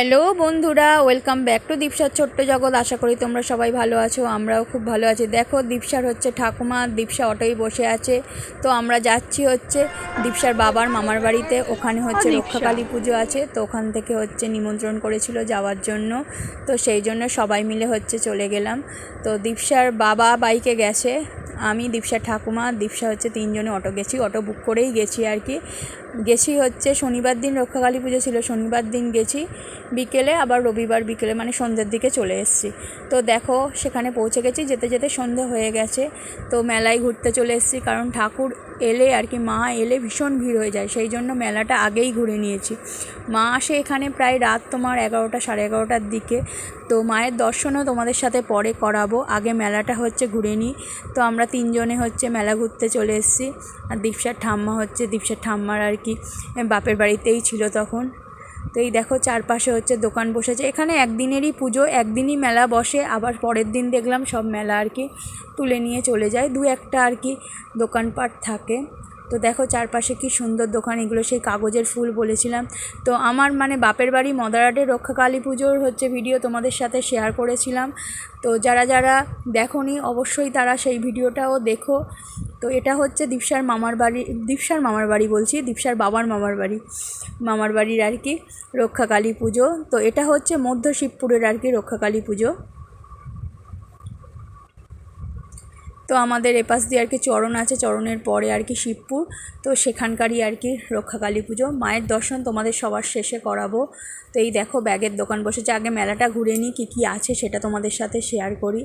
Hello বন্ধুরা welcome back to দীপসার ছোট্ট জগৎ। আশা করি তোমরা সবাই ভালো আছো আমরাও খুব ভালো আছি। দেখো দীপসার হচ্ছে ঠাকুমা দীপসা অটোই বসে আছে। তো আমরা যাচ্ছি হচ্ছে দীপসার বাবার মামার বাড়িতে ওখানে হচ্ছে রক্ষাকালী পুজো আছে। তো ওখান থেকে হচ্ছে নিমন্ত্রণ করেছিল যাওয়ার জন্য। তো সেই জন্য সবাই মিলে হচ্ছে চলে গেলাম। তো দীপসার বাবা বাইকে গেছে আমি দীপসা ঠাকুমা দীপসা হচ্ছে তিনজনে অটো গেছি। অটো বুক করেই গেছি আর কি। গেছি হচ্ছে শনিবার দিন রক্ষাকালী পুজো ছিল শনিবার দিন গেছি। বিকেলে, আবার রবিবার বিকেলে মানে সন্ধ্যের দিকে চলে এসেছি। তো দেখো, সেখানে পৌঁছে গেছি। যেতে যেতে সন্ধে হয়ে গেছে। তো মেলায় ঘুরতে চলে এসেছি, কারণ ঠাকুর এলে আর কি, মা এলে ভীষণ ভিড় হয়ে যায়। সেই জন্য মেলাটা আগেই ঘুরে নিয়েছি। মা আসে এখানে প্রায় রাত তোমার এগারোটা, সাড়ে এগারোটার দিকে। তো মায়ের দর্শনও তোমাদের সাথে পরে করাবো। আগে মেলাটা হচ্ছে ঘুরে নিই। তো আমরা তিনজনে হচ্ছে মেলা ঘুরতে চলে এসেছি। আর দীপসার ঠাম্মা হচ্ছে, দীপসার ঠাম্মার আর কি, বাপের বাড়িতেই ছিল তখন। তো এই দেখো চারপাশে হচ্ছে দোকান বসেছে। এখানে একদিনেরই পুজো, একদিনই মেলা বসে, আবার পরের দিন দেখলাম সব মেলা আর কি তুলে নিয়ে চলে যায়। দু একটা আর কি দোকানপাট থাকে। তো দেখো চারপাশে কি সুন্দর দোকান, এগুলো সেই কাগজের ফুল বলেছিলাম। তো আমার মানে বাপের বাড়ি মদারাটের রক্ষাকালী পুজোর হচ্ছে ভিডিও তোমাদের সাথে শেয়ার করেছিলাম। তো যারা যারা দেখোনি অবশ্যই তারা সেই ভিডিওটাও দেখো। তো এটা হচ্ছে দীপসার মামার বাড়ি, দীপসার মামার বাড়ি বলছি, দীপসার বাবার মামার বাড়ি, মামার বাড়ির আর কি রক্ষাকালী পুজো। তো এটা হচ্ছে মধ্য শিবপুরের আর কি রক্ষাকালী পুজো। তো আমাদের এপাশ দিয়ে আর কি চরণ আছে, চরণের পরে আর কি শিবপুর। তো সেখানকারই আর কি রক্ষাকালী পুজো। মায়ের দর্শন তোমাদের সবার শেষে করাবো। তো এই দেখো ব্যাগের দোকান বসেছে। আগে মেলাটা ঘুরে নিই, কী কী আছে সেটা তোমাদের সাথে শেয়ার করি।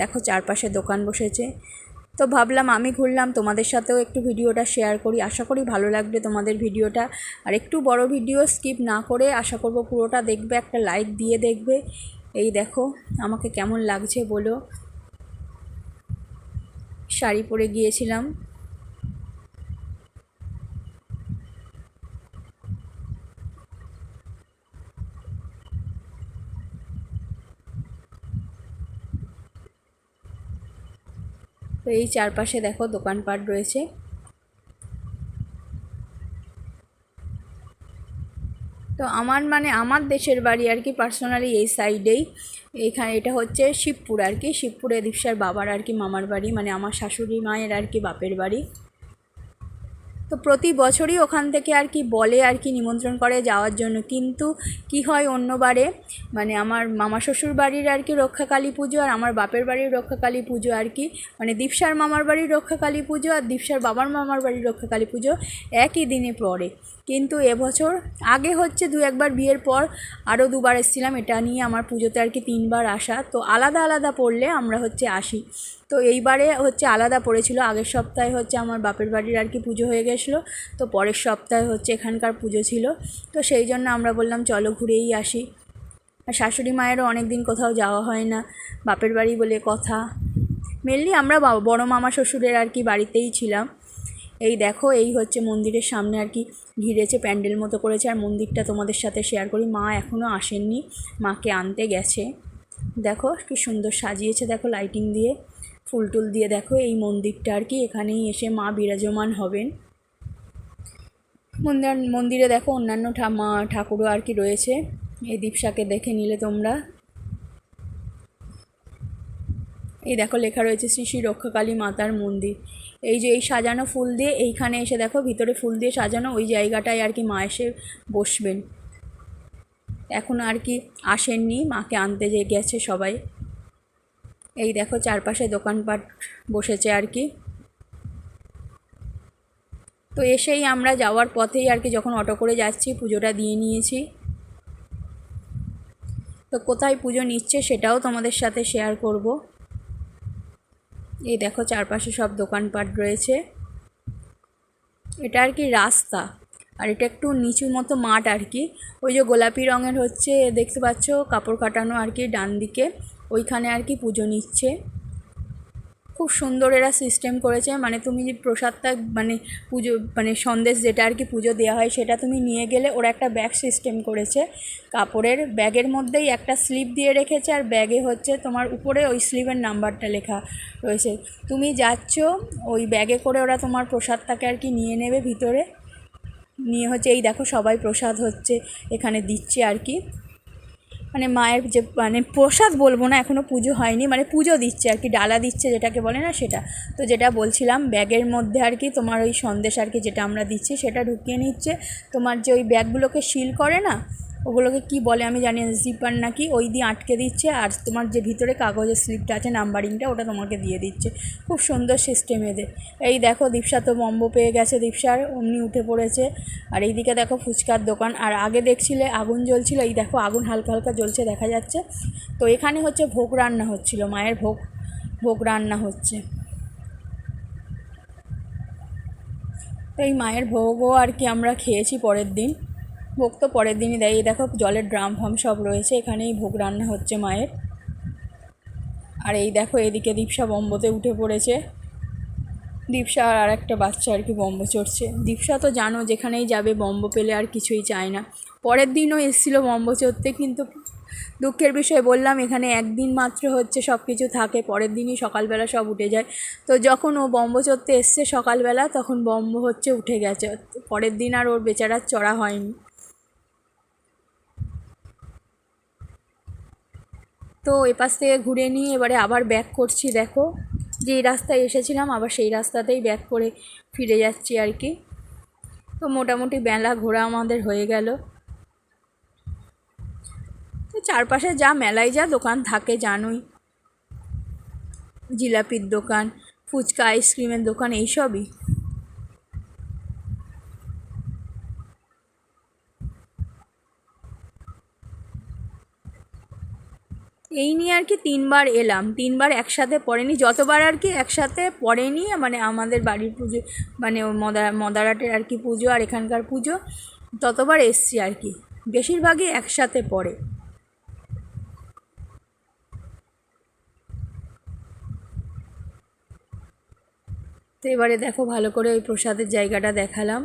দেখো চারপাশে দোকান বসেছে। তো ভাবলাম আমি ঘুরলাম, তোমাদের সাথেও একটু ভিডিওটা শেয়ার করি। আশা করি ভালো লাগবে তোমাদের ভিডিওটা। আর একটু বড় ভিডিও স্কিপ না করে আশা করব পুরোটা দেখবে, একটা লাইক দিয়ে দেখবে। এই দেখো আমাকে কেমন লাগছে বলো। শাড়ি পরে গিয়েছিলাম। এই চারপাশে দেখো দোকানপাট রয়েছে। তো আমার মানে আমার দেশের বাড়ি আর কি পার্সোনালি এই সাইডেই এখানে এটা হচ্ছে শিবপুর আর কি, শিবপুরে দীপসার বাবার আর কি মামার বাড়ি মানে আমার শাশুড়ি মায়ের আর কি বাপের বাড়ি। তো প্রতি বছরই ওখান থেকে আর কি বলে আর কি নিমন্ত্রণ করে যাওয়ার জন্য। কিন্তু কি হয় অন্যবারে মানে আমার মামা শ্বশুর বাড়ির আর কি রক্ষাকালী পুজো আর আমার বাপের বাড়ির রক্ষাকালী পুজো আর কি মানে দীপসার মামার বাড়ির রক্ষাকালী পুজো আর দীপসার বাবার মামার বাড়ির রক্ষাকালী পুজো একই দিনে পড়ে। কিন্তু এবছর, আগে হচ্ছে দু একবার বিয়ের পর আরও দুবার এসেছিলাম, এটা নিয়ে আমার পুজোতে আর কি তিনবার আসা। তো আলাদা আলাদা পড়লে আমরা হচ্ছে আসি। তো এইবারে হচ্ছে আলাদা পড়েছিল, আগের সপ্তাহে হচ্ছে আমার বাপের বাড়ির আর কি পুজো হয়ে গেছিল, তো পরের সপ্তাহে হচ্ছে এখানকার পুজো ছিল। তো সেই জন্য আমরা বললাম, চলো ঘুরেই আসি। আর শাশুড়ি মায়েরও অনেক দিন কোথাও যাওয়া হয় না, বাপের বাড়ি বলে কথা। মেনলি আমরা বড় মামা শ্বশুরের আর কি বাড়িতেই ছিলাম। এই দেখো, এই হচ্ছে মন্দিরের সামনে আর কি ঘিরেছে, প্যান্ডেল মতো করেছে। আর মন্দিরটা তোমাদের সাথে শেয়ার করি। মা এখনও আসেননি, মাকে আনতে গেছে। দেখো, কি সুন্দর সাজিয়েছে, দেখো লাইটিং দিয়ে। ফুল টুল দিয়ে দেখো, এই মন্দিরটা আর কি, এখানেই এসে মা বিরাজমান হবেন। মন্দির, মন্দিরে দেখো অন্যান্য ঠা- মা ঠাকুরও আর কি রয়েছে। এই দীপসাকে দেখে নিলে তোমরা। এই দেখো লেখা রয়েছে শ্রী শ্রী রক্ষাকালী মাতার মন্দির। এই যে এই সাজানো ফুল দিয়ে এইখানে এসে দেখো ভিতরে ফুল দিয়ে সাজানো, ওই জায়গাটায় আর কি মা এসে বসবেন। এখন আর কি আসেননি, মাকে আনতে যে গেছে সবাই। এই দেখো চারপাশে দোকানপাট বসেছে আর কি। তো এসেই আমরা যাওয়ার পথেই আর কি যখন অটো করে যাচ্ছি, পুজোটা দিয়ে নিয়েছি। তো কোথায় পুজো নিচ্ছে সেটাও তোমাদের সাথে শেয়ার করব। এই দেখো চারপাশে সব দোকানপাট রয়েছে। এটা আর কি রাস্তা, আর এটা একটু নিচু মতো মাঠ আর কি ওই যে গোলাপি রঙের হচ্ছে, দেখতে পাচ্ছ, কাপড় কাটানো আর কি ডান দিকে ওইখানে আর কি পুজো নিচ্ছে। খুব সুন্দর এরা সিস্টেম করেছে। মানে তুমি যে প্রসাদটা মানে পুজো মানে সন্দেশ যেটা আর কি পুজো দেওয়া হয় সেটা তুমি নিয়ে গেলে ওরা একটা ব্যাগ সিস্টেম করেছে। কাপড়ের ব্যাগের মধ্যেই একটা স্লিপ দিয়ে রেখেছে আর ব্যাগে হচ্ছে তোমার উপরে ওই স্লিপের নাম্বারটা লেখা রয়েছে। তুমি যাচ্ছ, ওই ব্যাগে করে ওরা তোমার প্রসাদটাকে আর কি নিয়ে নেবে ভিতরে। নিয়ে হচ্ছে, এই দেখো সবাই প্রসাদ হচ্ছে, এখানে দিচ্ছে আর কি। মানে মায়ের যে মানে প্রসাদ বলব না এখনও পুজো হয়নি মানে পুজো দিচ্ছে আর কি, ডালা দিচ্ছে যেটাকে বলে না সেটা। তো যেটা বলছিলাম, ব্যাগের মধ্যে আর কি তোমার ওই সন্দেশ আর কি যেটা আমরা দিচ্ছি, সেটা ঢুকিয়ে নিচ্ছে। তোমার যে ওই ব্যাগগুলোকে সিল করে না ওগুলোকে কি বলে আমি জানি না নাকি, ওই দিয়ে আটকে দিচ্ছে আর তোমার যে ভিতরে কাগজের স্লিপটা আছে নাম্বারিংটা ওটা তোমাকে দিয়ে দিচ্ছে। খুব সুন্দর সিস্টেম এদের। এই দেখো, দীপসা তো বম্ব পেয়ে গেছে দীপসার অমনি উঠে পড়েছে। আর এইদিকে দেখো, ফুচকার দোকান। আর আগে দেখছিলে আগুন জ্বলছিল, এই দেখো আগুন হালকা হালকা জ্বলছে, দেখা যাচ্ছে। তো এখানে হচ্ছে ভোগ রান্না হচ্ছিল, মায়ের ভোগ ভোগ রান্না হচ্ছে। তো এই মায়ের ভোগও আর কি আমরা খেয়েছি পরের দিন। ভোগ তো পরের দিনই দেয়। এই দেখো জলের ড্রাম ফাম সব রয়েছে, এখানেই ভোগ রান্না হচ্ছে মায়ের। আর এই দেখো এদিকে দীপসা বম্বতে উঠে পড়েছে। দীপসা আর একটা বাচ্চা আর কি বম্ব চড়ছে। দীপসা তো জানো, যেখানেই যাবে বম্ব পেলে আর কিছুই চায় না। পরের দিনও এসেছিল বম্ব চড়তে, কিন্তু দুঃখের বিষয় বললাম, এখানে একদিন মাত্র হচ্ছে সব কিছু থাকে, পরের দিনই সকালবেলা সব উঠে যায়। তো যখন ও বম্ব চড়তে এসছে সকালবেলা, তখন বম্ব হচ্ছে উঠে গেছে। পরের দিন আর ওর বেচারার চড়া হয়নি। তো এপাশ থেকে ঘুরে নিয়ে এবারে আবার ব্যাক করছি, দেখো। যেই রাস্তায় এসেছিলাম, আবার সেই রাস্তাতেই ব্যাক করে ফিরে যাচ্ছি আর কি। তো মোটামুটি মেলা ঘোরা আমাদের হয়ে গেল। তো চারপাশে যা মেলায় যা দোকান থাকে, জানোই। জিলাপির দোকান, ফুচকা আইসক্রিমের দোকান, এইসবই। এই নিয়ে আর কি তিনবার এলাম। তিনবার একসাথে পড়েনি, যতবার আর কি একসাথে পড়েনি মানে আমাদের বাড়ির পুজো মানে মদা, মদারাটের আর কি পুজো আর এখানকার পুজো, ততবার এসছি আর কি। বেশিরভাগই একসাথে পড়ে। তো এবারে দেখো ভালো করে ওই প্রসাদের জায়গাটা দেখালাম।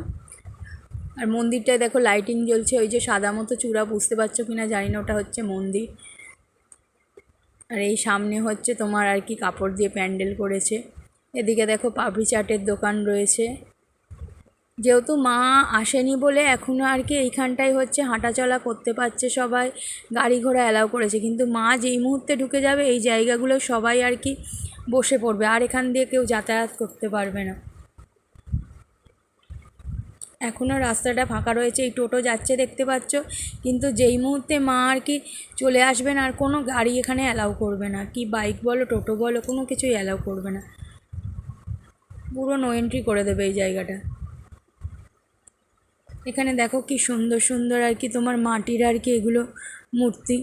আর মন্দিরটায় দেখো লাইটিং জ্বলছে, ওই যে সাদা মতো চূড়া, বুঝতে পারছ কি না জানি না, ওটা হচ্ছে মন্দির। আর এই সামনে হচ্ছে তোমার আর কি কাপড় দিয়ে প্যান্ডেল করেছে। এদিকে দেখো পাপড়ি চাটের দোকান রয়েছে। যেহেতু মা আসেনি বলে এখনও আর কি এইখানটাই হচ্ছে হাঁটাচলা করতে পারছে সবাই, গাড়ি ঘোড়া অ্যালাউ করেছে। কিন্তু মা যেই মুহূর্তে ঢুকে যাবে, এই জায়গাগুলো সবাই আর কি বসে পড়বে। আর এখান দিয়ে কেউ যাতায়াত করতে পারবে না। এখনও রাস্তাটা ফাঁকা রয়েছে, এই টোটো যাচ্ছে দেখতে পাচ্ছ। কিন্তু যেই মুহূর্তে মা আর কি চলে আসবেন, আর কোনো গাড়ি এখানে অ্যালাউ করবে না। কি বাইক বলো, টোটো বলো, কোনো কিছুই অ্যালাউ করবে না। পুরো নো এন্ট্রি করে দেবে এই জায়গাটা। এখানে দেখো কি সুন্দর সুন্দর আর কি তোমার মাটির আর কি এগুলো মূর্তি।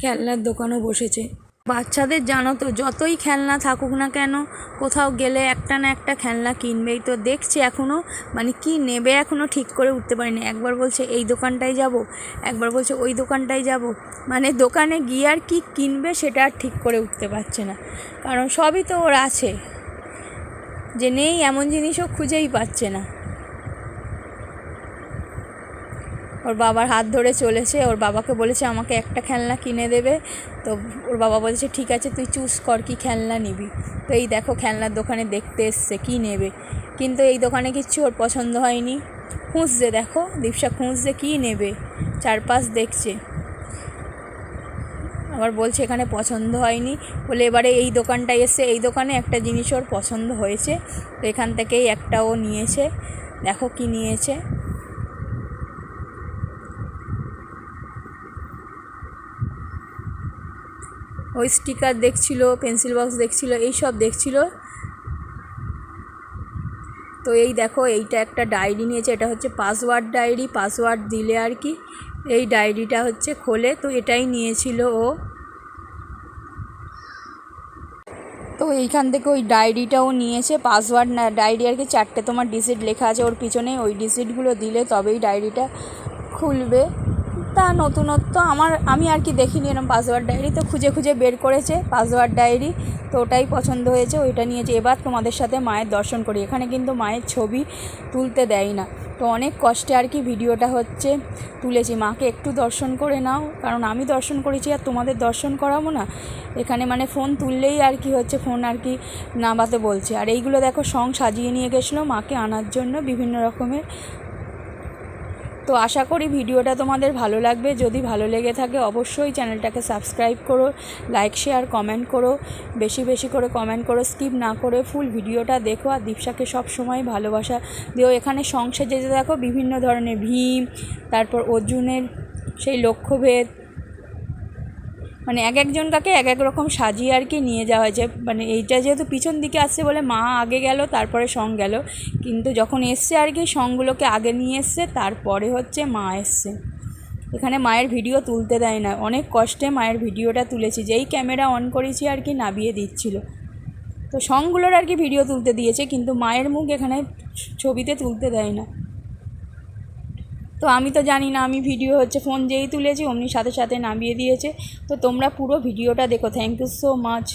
খেলনার দোকানও বসেছে। বাচ্চাদের জানো তো, যতই খেলনা থাকুক না কেন, কোথাও গেলে একটা না একটা খেলনা কিনবেই তো। দেখছি এখনও মানে কি নেবে এখনও ঠিক করে উঠতে পারিনি। একবার বলছে, এই দোকানটায় যাব? একবার বলছে, ওই দোকানটায় যাব? মানে দোকানে গিয়ে আর কী কিনবে সেটা আর ঠিক করে উঠতে পারছে না। কারণ সবই তো ওর আছে, যে নেই এমন জিনিসও খুঁজেই পাচ্ছে না। ওর বাবার হাত ধরে চলেছে, ওর বাবাকে বলেছে, আমাকে একটা খেলনা কিনে দেবে। তো ওর বাবা বলেছে, ঠিক আছে, তুই চুজ কর কি খেলনা নিবি। তো এই দেখো খেলনার দোকানে দেখতে এসছে, কী নেবে? কিন্তু এই দোকানে কিচ্ছু ওর পছন্দ হয়নি। খুঁজছে, দেখো, দীপসা খুঁজছে, কী নেবে? চারপাশ দেখছে। আবার বলছে, এখানে পছন্দ হয়নি। বলে, এবারে এই দোকানটায় এসে, এই দোকানে একটা জিনিস ওর পছন্দ হয়েছে। তো এখান থেকেই একটা ও নিয়েছে। দেখো কি নিয়েছে। ওই স্টিকার দেখছিল, পেন্সিল বক্স দেখছিল এই সব দেখছিল। তো এই দেখো, এইটা একটা ডায়েরি নিয়েছে, এটা হচ্ছে পাসওয়ার্ড ডায়েরি, পাসওয়ার্ড দিলে আর কি। এই ডায়েরিটা হচ্ছে খোলে, তো এটাই নিয়েছিল ও। তো এইখান থেকে ওই ডায়েরিটাও নিয়েছে, পাসওয়ার্ড না, ডায়েরি আর কি, চারটে তোমার ডিজিট লেখা আছে ওর পিছনে, ওই ডিজিটগুলো দিলে তবেই ডায়েরিটা খুলবে। তা নতুনত্ব আমার, আমি আর কি দেখিনি এরকম পাসওয়ার্ড ডায়েরি তো খুঁজে খুঁজে বের করেছে পাসওয়ার্ড ডায়েরি তো ওটাই পছন্দ হয়েছে, ওইটা নিয়েছে। এবার তোমাদের সাথে মায়ের দর্শন করি। এখানে কিন্তু মায়ের ছবি তুলতে দেয় না। তো অনেক কষ্টে আর কি ভিডিওটা হচ্ছে, তুলেছি। মাকে একটু দর্শন করে নাও, কারণ আমি দর্শন করেছি আর তোমাদের দর্শন করাবো না। এখানে মানে ফোন তুললেই আর কি হচ্ছে, ফোন আর কি নামাতে বলছে। আর এইগুলো দেখো, সং সাজিয়ে নিয়ে গেছিল মাকে আনার জন্য বিভিন্ন রকমের। তো আশা করি ভিডিওটা তোমাদের ভালো লাগবে। যদি ভালো লেগে থাকে, অবশ্যই চ্যানেলটাকে সাবস্ক্রাইব করো, লাইক, শেয়ার, কমেন্ট করো। বেশি বেশি করে কমেন্ট করো, স্কিপ না করে ফুল ভিডিওটা দেখো আর দীপসাকে সব সময় ভালোবাসা দিও। এখানে সংসার যেতে দেখো, বিভিন্ন ধরনের ভীম, তারপর অর্জুনের সেই লক্ষ্যভেদ মানে এক একজন কাকে এক এক রকম সাজিয়ে আর কি নিয়ে যাওয়া হয়েছে মানে এইটা যেহেতু পিছন দিকে আসছে বলে মা আগে গেল, তারপরে সং গেল। কিন্তু যখন এসছে আর কি সংগুলোকে আগে নিয়ে এসছে, তারপরে হচ্ছে মা এসছে। এখানে মায়ের ভিডিও তুলতে দেয় না। অনেক কষ্টে মায়ের ভিডিওটা তুলেছি যেই ক্যামেরা অন করেছি আর কি নাবিয়ে দিচ্ছিল। তো সংগুলোর আর কি ভিডিও তুলতে দিয়েছে, কিন্তু মায়ের মুখ এখানে ছবিতে তুলতে দেয় না। তো আমি তো জানি না, আমি ভিডিও হচ্ছে ফোন যেই তুলেছি, অমনি সাথে সাথে নামিয়ে দিয়েছে। তো তোমরা পুরো ভিডিওটা দেখো থ্যাংক ইউ সো মাচ